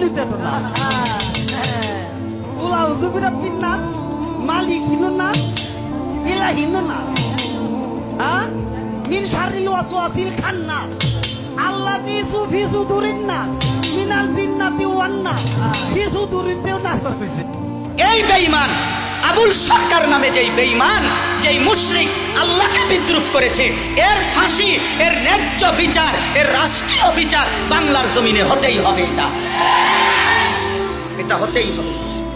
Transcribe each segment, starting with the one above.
লইতে তো নাচ উলাউ জুবিরাব্বিন নাচ, মালিক হিনো নাচ ইলাহিনো নাচ। হ্যাঁ মিন শারিল ওয়াসওয়াসিল খান্নাস আল্লাযী সুফি সুদুরিন নাচ, মিনাল জিন্নাতি ওয়ান নাচ। ফি সুদুরিনও নাচ এই বেঈমান আবুল সরকার নামে যেই বেঈমান, যেই মুশরিক আল্লাহকে বিদ্রুপ করেছে, এর ফাঁসি, এর ন্যায্য বিচার, এর রাষ্ট্রীয় বিচার বাংলার জমিনে হতেই হবে এটা। এটা হতেই হবে।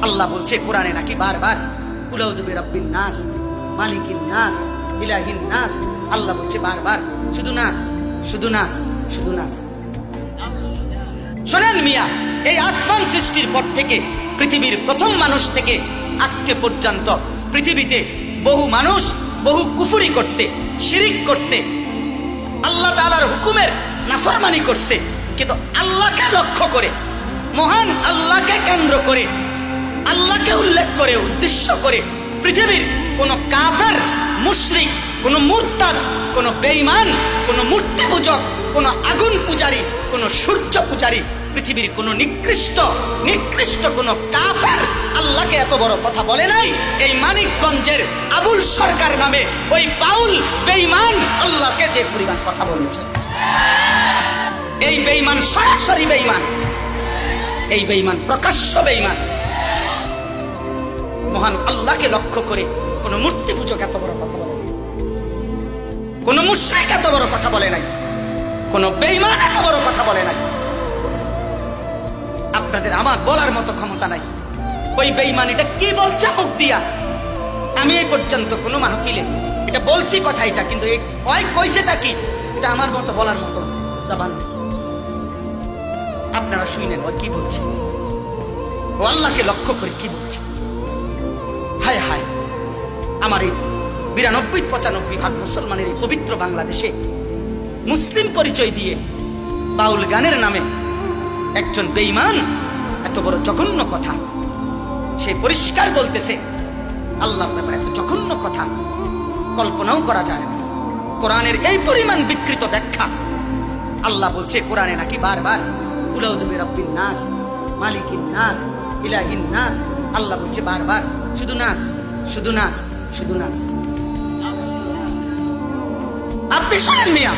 আল্লাহ বলছে, কোরআনে নাকি বারবার কুলাউজুবি রাব্বিন নাস, মালিকিন নাস, ইলাহিন নাস। আল্লাহ বলছে, বারবার, শুধু নাস শুধু নাস শুধু নাস। শোনেন মিয়া, এই আসমান সৃষ্টির পর থেকে পৃথিবীর প্রথম মানুষ থেকে আজকে পর্যন্ত পৃথিবীতে বহু মানুষ বহু কুফুরি করছে, শিরিক করছে, আল্লাহ তাআলার হুকুমের নাফরমানি করছে। কিন্তু আল্লাহকে লক্ষ্য করে, মহান আল্লাহকে কেন্দ্র করে, আল্লাহকে উল্লেখ করে, উদ্দেশ্য করে পৃথিবীর কোন কাফের, মুশরিক, কোন মুরতাদ, কোন বেঈমান, কোন মূর্তি পূজক, কোন আগুন পূজারী, কোন সূর্য পূজারী পৃথিবীর কোন নিকৃষ্ট নিকৃষ্ট কোন কাফের আল্লাহকে এত বড় কথা বলে নাই। এই মানিকগঞ্জের আবুল সরকার নামে ওই বাউল বেঈমান আল্লাহকে যে পরিমাণ কথা বলেছে। এই বেঈমান সরাসরি বেঈমান, এই বেঈমান প্রকাশ্য বেঈমান। মহান আল্লাহকে লক্ষ্য করে কোন মূর্তি পূজক এত বড় কথা বলে। কোন মুশ্রিক এত বড় কথা বলে নাই। কোন বেঈমান এত বড় কথা বলে নাই। আপনাদের আমার বলার মতো ক্ষমতা নাই। ওই বেঈমান এটা কি বলছে মুখ দিয়া? আমি এই পর্যন্ত কোনো মাহফিলে, এটা বলছি কথা এটা, কিন্তু ওই কইছেটা কি? এটা আমার মতো বলার মতো জবান আপনারা শুনেন ওই কি বলছে? ও আল্লাহকে লক্ষ্য করে কি বলছে? হায় হায়, আমার এই বিরানব্বই পঁচানব্বই ভাগ মুসলমানের এই পবিত্র বাংলাদেশে মুসলিম পরিচয় দিয়ে বাউল গানের নামে একজন বেঈমান, এত বড় জঘন্য কথা। সে পরিষ্কার বলতেছে, আল্লাহর ব্যাপারে এত জঘন্য কথা, কল্পনাও করা যায় না। কোরআনের এই পরিমাণ বিকৃত ব্যাখ্যা। আল্লাহ বলছে, কোরআনে নাকি বারবার কুলাউজুবি রাব্বিন নাস, মালিকিন নাস, ইলাহিন নাস। আল্লাহ বলছে, বারবার, শুধু নাস শুধু নাস শুধু নাস। আপনি শোনেন মিয়া,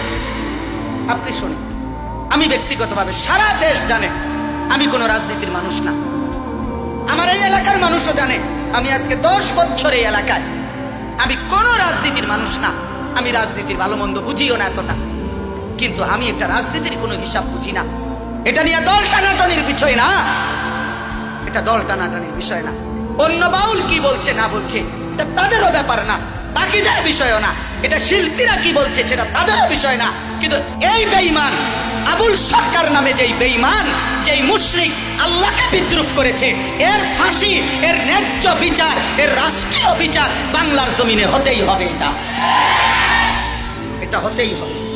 আপনি শোনেন। আমি ব্যক্তিগতভাবে সারা দেশ জানে, আমি কোনো রাজনীতির মানুষ না। আমার এই এলাকার মানুষও জানে, আমি আজকে দশ বছর এই এলাকায়। আমি কোনো রাজনীতির মানুষ না, আমি রাজনীতির ভালো মন্দ বুঝিও না এতটা। কিন্তু আমি একটা রাজনীতির কোনো হিসাব বুঝি না। এটা নিয়ে দল টানাটানির বিষয় না। এটা দল টানাটানির বিষয় না। অন্য বাউল কি বলছে, না বলছে এটা তাদেরও ব্যাপার না। বাকিদের বিষয়ও না। এটা শিল্পীরা কি বলছে সেটা তাদেরও বিষয় না। কিন্তু এই বেঈমান, আবুল সরকার নামে যেই বেঈমান, যেই মুশরিক আল্লাহকে বিদ্রুপ করেছে, এর ফাঁসি, এর ন্যায্য বিচার, এর রাষ্ট্রীয় বিচার বাংলার জমিনে হতেই হবে এটা। এটা হতেই হবে।